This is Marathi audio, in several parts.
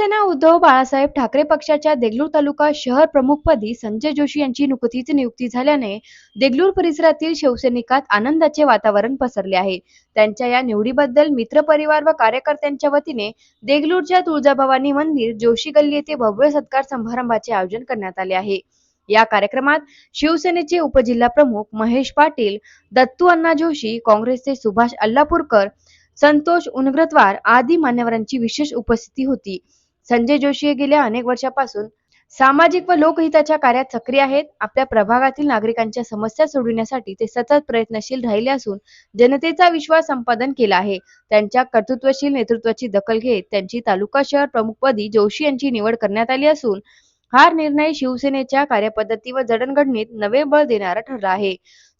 शिवसेना उद्धव बाळासाहेब ठाकरे पक्षाच्या देगलूर तालुका शहर प्रमुखपदी संजय जोशी यांची नुकतीच नियुक्ती झाल्याने देगलूर परिसरातील शिवसैनिकात आनंदाचे वातावरण पसरले आहे. त्यांच्या या निवडीबद्दल मित्रपरिवार व कार्यकर्त्यांच्या वतीने देगलूरच्या तुळजाभवानी मंदिर जोशी गल्ली येथे भव्य सत्कार समारंभाचे आयोजन करण्यात आले आहे. या कार्यक्रमात शिवसेनेचे उपजिल्हा प्रमुख महेश पाटील दत्तू अण्णा जोशी काँग्रेसचे सुभाष अल्लापूरकर संतोष उनग्रतवार आदी मान्यवरांची विशेष उपस्थिती होती. संजय जोशी हे गेल्या अनेक वर्षापासून. सामाजिक व लोकहिताच्या कार्यात सक्रिय आहेत. आपल्या प्रभागातील नागरिकांच्या समस्या सोडविण्यासाठी ते सतत प्रयत्नशील राहिले असून जनतेचा विश्वास संपादन केला आहे. त्यांच्या कर्तृत्वशील नेतृत्वाची दखल घेत त्यांची तालुका शहर प्रमुखपदी जोशी यांची निवड करण्यात आली असून हा निर्णय शिवसेनेच्या कार्यपद्धती व जडणघडणीत नवे बळ देणारा ठरला आहे.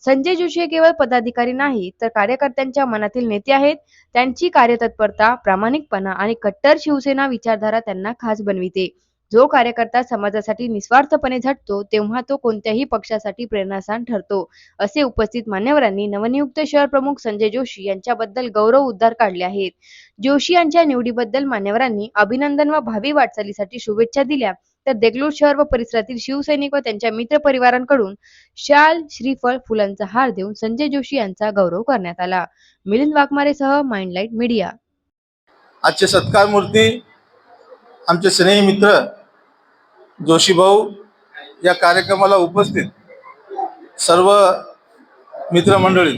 संजय जोशी हे केवळ पदाधिकारी नाही तर कार्यकर्त्यांच्या मनातील नेते आहेत. त्यांची कार्यतत्परता प्रामाणिकपणा आणि कट्टर शिवसेना विचारधारा त्यांना खास बनविते. जो कार्यकर्ता समाजासाठी निस्वार्थपणे झटतो तेव्हा तो कोणत्याही पक्षासाठी प्रेरणास्थान ठरतो असे उपस्थित मान्यवरांनी नवनियुक्त शहर प्रमुख संजय जोशी यांच्याबद्दल गौरव उद्गार काढले आहेत. जोशी यांच्या निवडीबद्दल मान्यवरांनी अभिनंदन व भावी वाटचालीसाठी शुभेच्छा दिल्या. तर देगलूर शहर व परिसरातील शिवसैनिक व त्यांच्या मित्र परिवारांकडून शाल श्रीफळ फुलांचा हार देऊन संजय जोशी यांचा गौरव करण्यात आला. मिलिंद वाघमारेसह माइंडलाईट मीडिया. आजचे सत्कार मूर्ती आमचे स्नेही मित्र जोशी भाऊ या कार्यक्रमाला उपस्थित सर्व मित्रमंडळी.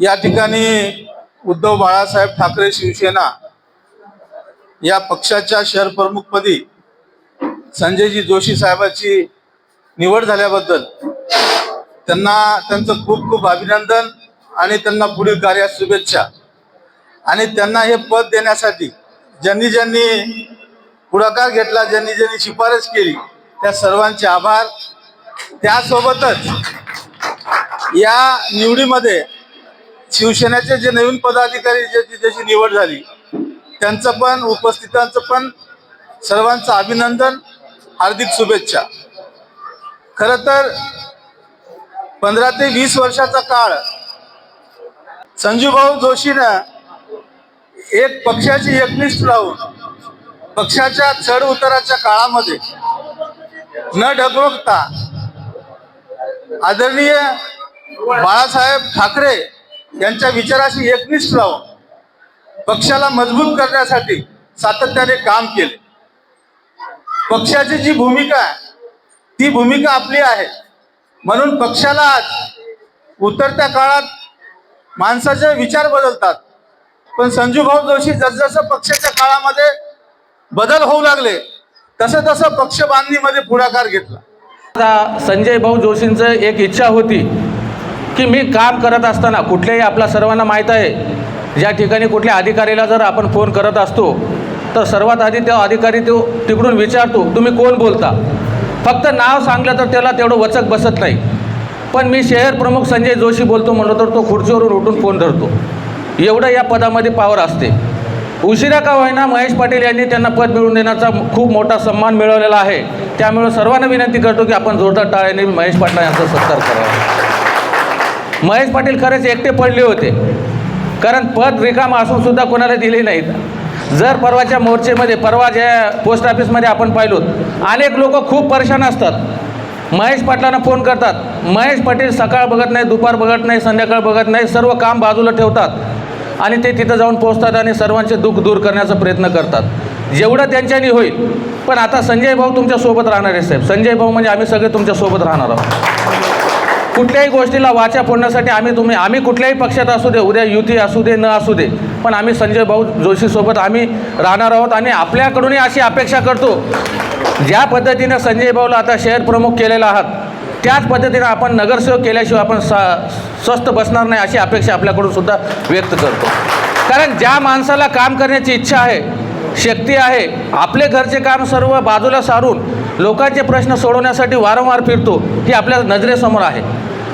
या ठिकाणी उद्धव बाळासाहेब ठाकरे शिवसेना या पक्षाच्या शहर प्रमुखपदी संजयजी जोशी साहेबाची निवड झाल्याबद्दल त्यांना त्यांचं खूप खूप अभिनंदन आणि त्यांना पुढील कार्यात शुभेच्छा. आणि त्यांना हे पद देण्यासाठी ज्यांनी ज्यांनी पुढाकार घेतला ज्यांनी ज्यांनी शिफारस केली त्या सर्वांचे आभार. त्यासोबतच या निवडीमध्ये शिवसेनेचे जे नवीन पदाधिकारी ज्याची ज्याची निवड झाली त्यांचं पण उपस्थितांचं पण सर्वांचं अभिनंदन हार्दिक शुभेच्छा. खर तर पंधरा ते वीस वर्षाचा काळ संजूभाऊ जोशीनं एक पक्षाची एकनिष्ठ राहून पक्षाच्या चढ उताराच्या काळामध्ये न ढगळता आदरणीय बाळासाहेब ठाकरे यांच्या विचाराशी एकनिष्ठ राहून पक्षाला मजबूत करण्यासाठी सातत्याने काम केले. पक्षाची जी भूमिका आहे ती भूमिका आपली आहे. म्हणून पक्षाला आज उतरत्या काळात माणसाचे विचार बदलतात. पण संजूभाऊ जोशी जसजसं पक्षाच्या काळामध्ये बदल होऊ लागले तसं तसं पक्ष बांधणीमध्ये पुढाकार घेतला. आता संजय भाऊ जोशींचं एक इच्छा होती की मी काम करत असताना कुठल्याही आपल्या सर्वांना माहीत आहे ज्या ठिकाणी कुठल्या अधिकारीला जर आपण फोन करत असतो तर सर्वात आधी त्या अधिकारी तो तिकडून विचारतो तुम्ही कोण बोलता? फक्त नाव सांगलं तर त्याला तेवढं वचक बसत नाही. पण मी शहर प्रमुख संजय जोशी बोलतो म्हणलं तर तो खुर्चीवरून उठून फोन धरतो. एवढं या पदामध्ये पावर असते. उशिरा का होईना महेश पाटील यांनी त्यांना पद मिळवून देण्याचा खूप मोठा सन्मान मिळवलेला आहे. त्यामुळे सर्वांना विनंती करतो की आपण जोरदार टाळ्याने महेश पाटला यांचा सत्कार करावा. महेश पाटील खरेच एकटे पडले होते. कारण पद रिकाम असून सुद्धा कोणाला दिले नाहीत. जर परवाच्या मोर्चेमध्ये परवा ज्या पोस्ट ऑफिसमध्ये आपण पाहिलो अनेक लोक खूप परेशान असतात. महेश पाटलांना फोन करतात. महेश पाटील सकाळ बघत नाही दुपार बघत नाही संध्याकाळ बघत नाही सर्व काम बाजूला ठेवतात. आणि ते तिथं जाऊन पोहोचतात आणि सर्वांचे दुःख दूर करण्याचा प्रयत्न करतात. जेवढं त्यांच्यानी होईल. पण आता संजय भाऊ तुमच्यासोबत राहणार आहे साहेब. संजय भाऊ म्हणजे आम्ही सगळे तुमच्यासोबत राहणार आहोत. कुठल्याही गोष्टीला वाचा फोडण्यासाठी आम्ही तुम्ही आम्ही कुठल्याही पक्षात असू दे उद्या युती असू दे न असू दे पण आम्ही संजय भाऊ जोशीसोबत आम्ही राहणार आहोत आणि आपल्याकडूनही अशी अपेक्षा करतो ज्या पद्धतीनं संजय भाऊला आता शहर प्रमुख केलेला आहात त्याच पद्धतीनं आपण नगरसेवक केल्याशिवाय आपण सा स्वस्थ बसणार नाही अशी अपेक्षा आपल्याकडून सुद्धा व्यक्त करतो. कारण ज्या माणसाला काम करण्याची इच्छा आहे शक्ती आहे. आपले घरचे काम सर्व बाजूला सारून लोकांचे प्रश्न सोडवण्यासाठी वारंवार फिरतो ही आपल्या नजरेसमोर आहे.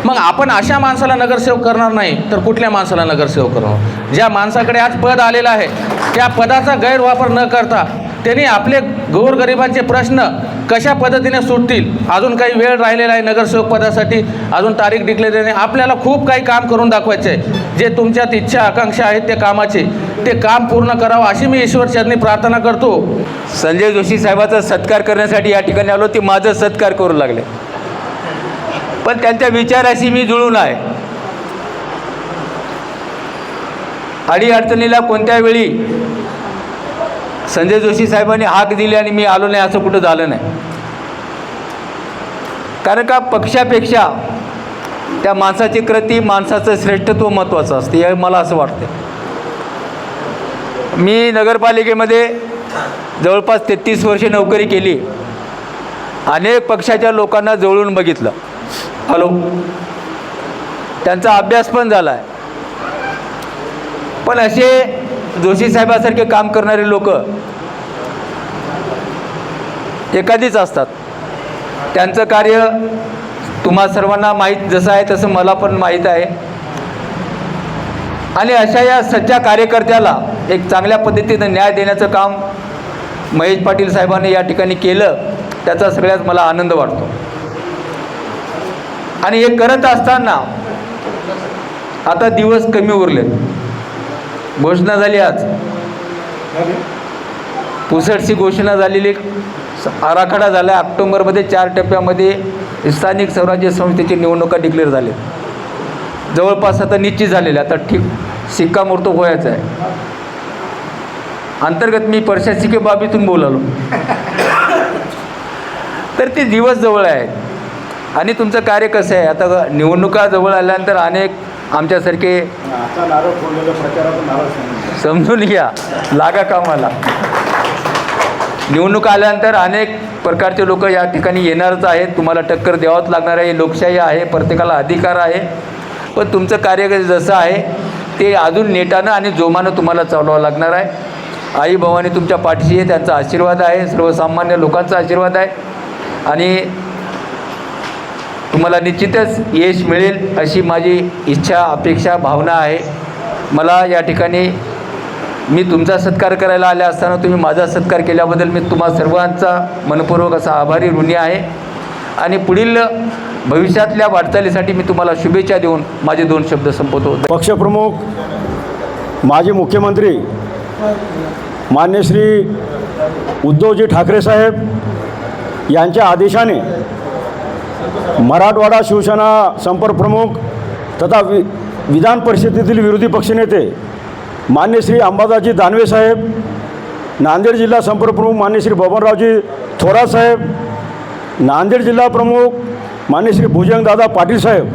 मग आपण अशा माणसाला नगरसेवक करणार नाही तर कुठल्या माणसाला नगरसेवक करणार ज्या माणसाकडे आज पद आलेलं आहे त्या पदाचा गैरवापर न करता त्यांनी आपले गोरगरिबांचे प्रश्न कशा पद्धतीने सुटतील? अजून काही वेळ राहिलेला आहे नगरसेवक पदासाठी. अजून तारीख डिक्लेअर नाही आपल्याला खूप काही काम करून दाखवायचे आहे. जे तुमच्यात इच्छा आकांक्षा आहेत त्या कामाचे ते काम पूर्ण करावं अशी मी ईश्वरचरणी प्रार्थना करतो. संजय जोशी साहेबाचा सत्कार करण्यासाठी या ठिकाणी आलो ते माझं सत्कार करू लागले. पण त्यांच्या विचाराशी मी जुळून आहे. अडीअडचणीला कोणत्या वेळी संजय जोशी साहेबांनी हाक दिली आणि मी आलो नाही असं कुठं झालं नाही. कारण का पक्षापेक्षा त्या माणसाची कृती माणसाचं श्रेष्ठत्व महत्त्वाचं असते हे मला असं वाटतं मी नगरपालिकेमध्ये जवळपास तेहतीस वर्षे नोकरी केली. अनेक पक्षाच्या लोकांना जवळून बघितलं. हॅलो? त्यांचा अभ्यास पण झाला आहे पण असे जोशी साहेबासारखे काम करणारे लोक एखादीच असतात. त्यांचं कार्य तुम्हा सर्वांना माहीत जसं आहे तसं मला पण माहीत आहे. आणि अशा या सच्च्या कार्यकर्त्याला एक चांगल्या पद्धतीनं न्याय देण्याचं काम महेश पाटील साहेबांनी या ठिकाणी केलं त्याचा सगळ्यात मला आनंद वाटतो. आणि हे करत असताना आता दिवस कमी उरले घोषणा झाली आज. पुसटची घोषणा झालेली आराखडा झाला ऑक्टोबरमध्ये चार टप्प्यामध्ये स्थानिक स्वराज्य संस्थेची निवडणुका डिक्लेअर झाले जवळपास आता निश्चित झालेले आता ठीक शिक्कामोर्तब व्हायचं आहे. अंतर्गत मी प्रशासकीय बाबीतून बोलालो. तर ते दिवस जवळ आहेत. आणि तुमचं कार्य कसं आहे? आता निवडणुका जवळ आल्यानंतर अनेक आमच्यासारखे समजून घ्या. लागा कामाला. निवडणूक आल्यानंतर अनेक प्रकारचे लोक या ठिकाणी येणारच आहेत. तुम्हाला टक्कर द्यावंच लागणार आहे. लोकशाही आहे. प्रत्येकाला अधिकार आहे. पण तुमचं कार्य जसं आहे ते अजून नेटानं आणि जोमानं तुम्हाला चालवावं लागणार आहे. आई भवानी तुमच्या पाठीशी आहे. त्यांचा आशीर्वाद आहे. सर्वसामान्य लोकांचा आशीर्वाद आहे. आणि तुम्हाला निश्चितच यश मिळेल अशी माझी इच्छा अपेक्षा भावना आहे. मला या ठिकाणी मी तुमचा सत्कार करायला आले असताना तुम्ही माझा सत्कार केल्याबद्दल मी तुम्हा सर्वांचा मनपूर्वक असा आभारी ऋणी आहे. आणि पुढील भविष्यातल्या वाटचालीसाठी मी तुम्हाला शुभेच्छा देऊन माझे दोन शब्द संपवतो. पक्षप्रमुख माजी मुख्यमंत्री मान्य श्री उद्धवजी ठाकरे साहेब यांच्या आदेशाने मराठवाडा शिवसेना संपर्क प्रमुख तथा वि विधान परिषदेतील विरोधी पक्षनेते मान्य श्री अंबादाजी दानवे साहेब नांदेड जिल्हा संपर्क प्रमुख मान्य श्री बबनरावजी थोरात साहेब नांदेड जिल्हा प्रमुख मान्य श्री भुजंगदादा पाटील साहेब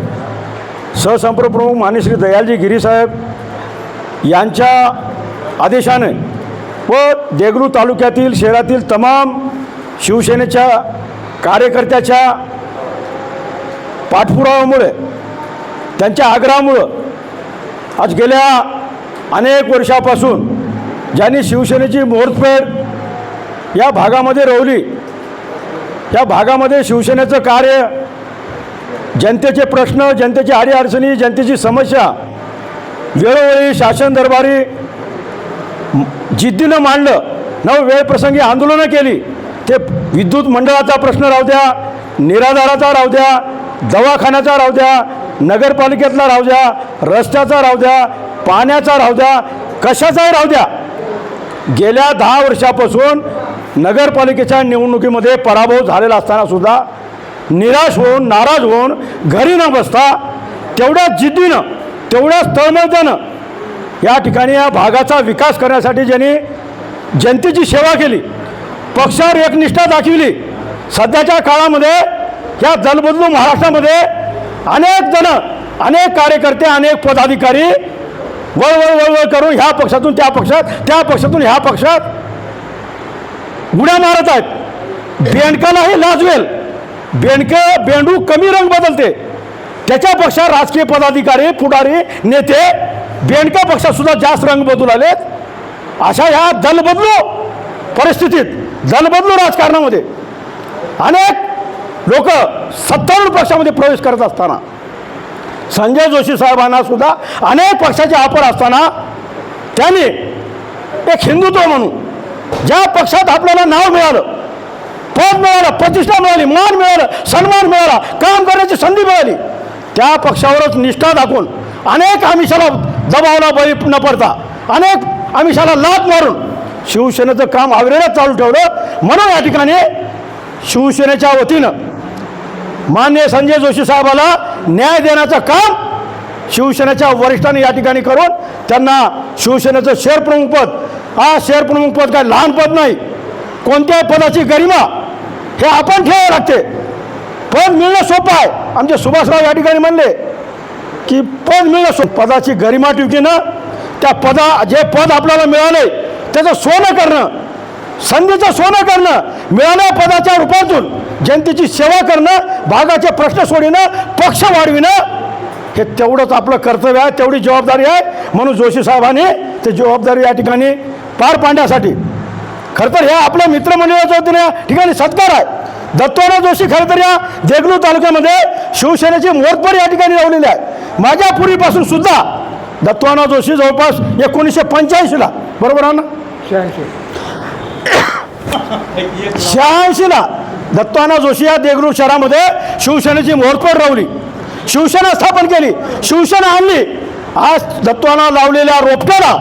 सहसंपर्क प्रमुख मान्य श्री दयालजी गिरी साहेब यांच्या आदेशाने व देगलू तालुक्यातील शहरातील तमाम शिवसेनेच्या कार्यकर्त्याच्या पाठपुराव्यामुळे त्यांच्या आग्रहामुळं आज गेल्या अनेक वर्षापासून ज्यांनी शिवसेनेची मुहूर्तफेड या भागामध्ये रोवली या भागामध्ये शिवसेनेचं कार्य जनतेचे प्रश्न जनतेची आडीअडचणी जनतेची समस्या वेळोवेळी शासन दरबारी जिद्दीनं मांडलं नव वेळप्रसंगी आंदोलनं केली ते विद्युत मंडळाचा प्रश्न राहू द्या निराधाराचा राहू द्या दवाखान्याचा राहू द्या नगरपालिकेतला राहू द्या रस्त्याचा राहू द्या पाण्याचा राहू द्या कशाचाही राहू द्या. गेल्या दहा वर्षापासून नगरपालिकेच्या निवडणुकीमध्ये पराभव झालेला असताना सुद्धा निराश होऊन नाराज होऊन घरी न बसता तेवढ्या जिद्दीनं तेवढ्याच तळमळत्यानं या ठिकाणी या भागाचा विकास करण्यासाठी ज्यांनी जनतेची सेवा केली पक्षावर एकनिष्ठा दाखविली सध्याच्या काळामध्ये या जलबदलू महाराष्ट्रामध्ये अनेक जण अनेक कार्यकर्ते अनेक पदाधिकारी वळवळ वळवळ करून ह्या पक्षातून त्या पक्षात त्या पक्षातून ह्या पक्षात उड्या मारत आहेत. बेंडकालाही लाजवेल. बेंडकं बेंडू कमी रंग बदलते. त्याच्या पक्षात राजकीय पदाधिकारी पुढारी नेते बेंडका पक्षात सुद्धा जास्त रंग बदलू आलेत अशा ह्या जलबदलू परिस्थितीत जलबदलू राजकारणामध्ये अनेक लोक सत्तारूढ पक्षामध्ये प्रवेश करत असताना संजय जोशी साहेबांना सुद्धा अनेक पक्षाचे आपण असताना त्यांनी एक हिंदुत्व म्हणून ज्या पक्षात आपल्याला नाव मिळालं पद मिळालं प्रतिष्ठा मिळाली मान मिळालं सन्मान मिळाला काम करण्याची संधी मिळाली त्या पक्षावरच निष्ठा दाखवून अनेक आमिषाला दबावला बळी न पडता अनेक आमिषाला लाभ मारून शिवसेनेचं काम आवरेण्यात चालू ठेवलं. म्हणून या ठिकाणी शिवसेनेच्या वतीनं मान्य संजय जोशी साहेबाला न्याय देण्याचं काम शिवसेनेच्या वरिष्ठांनी या ठिकाणी करून त्यांना शिवसेनेचं शहर प्रमुख पद हा शहर प्रमुख पद काय लहान पद नाही. कोणत्याही पदाची गरिमा हे आपण ठेवावं लागते. पद मिळणं सोपं आहे. आमचे सुभाषराव या ठिकाणी म्हणले की पद मिळणं सो पदाची गरिमा ठेवकीनं त्या पदा जे पद आपल्याला मिळाले त्याचं सोनं करणं संधीचं सोनं करणं मिळाल्या पदाच्या रूपातून जनतेची सेवा करणं भागाचे प्रश्न सोडविणं पक्ष वाढविणं हे तेवढंच आपलं कर्तव्य आहे तेवढी जबाबदारी आहे. म्हणून जोशी साहेबांनी ते जबाबदारी या ठिकाणी पार पाडण्यासाठी खरं तर हे आपल्या मित्रमंडळाच्या वतीने या ठिकाणी सत्कार आहे. दत्तवाना जोशी खरं तर या देगलूर तालुक्यामध्ये शिवसेनेची मोरपर या ठिकाणी लावलेली आहे. माझ्या पूर्वीपासून सुद्धा दत्तवाना जोशी जवळपास एकोणीसशे पंच्याऐंशीला बरोबर आहे ना? शहाऐंशीला. दत्ताना जोशी या देगलूर शहरामध्ये शिवसेनेची मोरपर लावली शिवसेना स्थापन केली. शिवसेना आणली. आज दत्वाना लावलेल्या रोपट्याला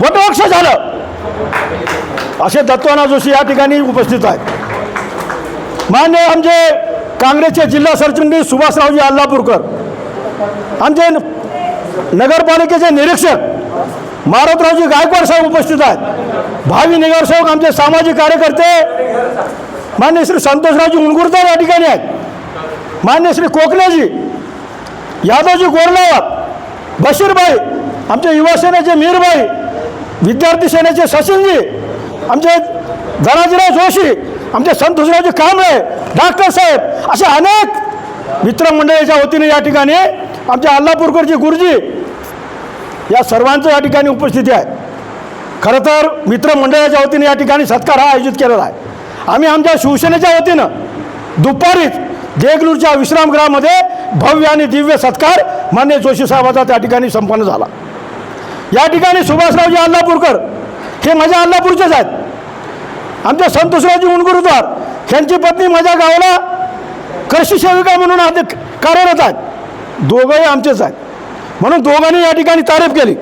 वटवृक्ष झालं. असे दत्वाना जोशी या ठिकाणी उपस्थित आहेत. मान्य आमचे काँग्रेसचे जिल्हा सरचिटणीस सुभाषरावजी अल्लापूरकर आमचे नगरपालिकेचे निरीक्षक मारुतरावजी गायकवाड साहेब उपस्थित आहेत. भावी नगरसेवक आमचे सामाजिक कार्यकर्ते मान्य श्री संतोषरावजी उणगुरकर या ठिकाणी आहेत. मान्य श्री कोकणेजी यादवजी गोरलावर बशीरबाई आमचे युवा सेनेचे मीरबाई विद्यार्थी सेनेचे सचिनजी आमचे धनाजीराव जोशी आमचे संतोषरावजी कांबळे डॉक्टर साहेब असे अनेक मित्रमंडळीच्या वतीने या ठिकाणी आमच्या अल्लापूरकरजी गुरुजी या सर्वांचं या ठिकाणी उपस्थिती आहे खरं तर मित्रमंडळाच्या वतीने या ठिकाणी सत्कार हा आयोजित केलेला आहे. आम्ही आमच्या शिवसेनेच्या वतीनं दुपारीच देगलूरच्या विश्रामगृहामध्ये भव्य आणि दिव्य सत्कार मान्य जोशी साहेबाचा त्या ठिकाणी संपन्न झाला. या ठिकाणी सुभाषरावजी अल्लापूरकर हे माझ्या अल्लापूरचेच आहेत. आमच्या संतोषरावजी उणगुरुद्वार यांची पत्नी माझ्या गावाला कृषी सेविका म्हणून कार्यरत आहेत. दोघंही आमचेच आहेत. म्हणून दोघांनी या ठिकाणी तारीफ केली.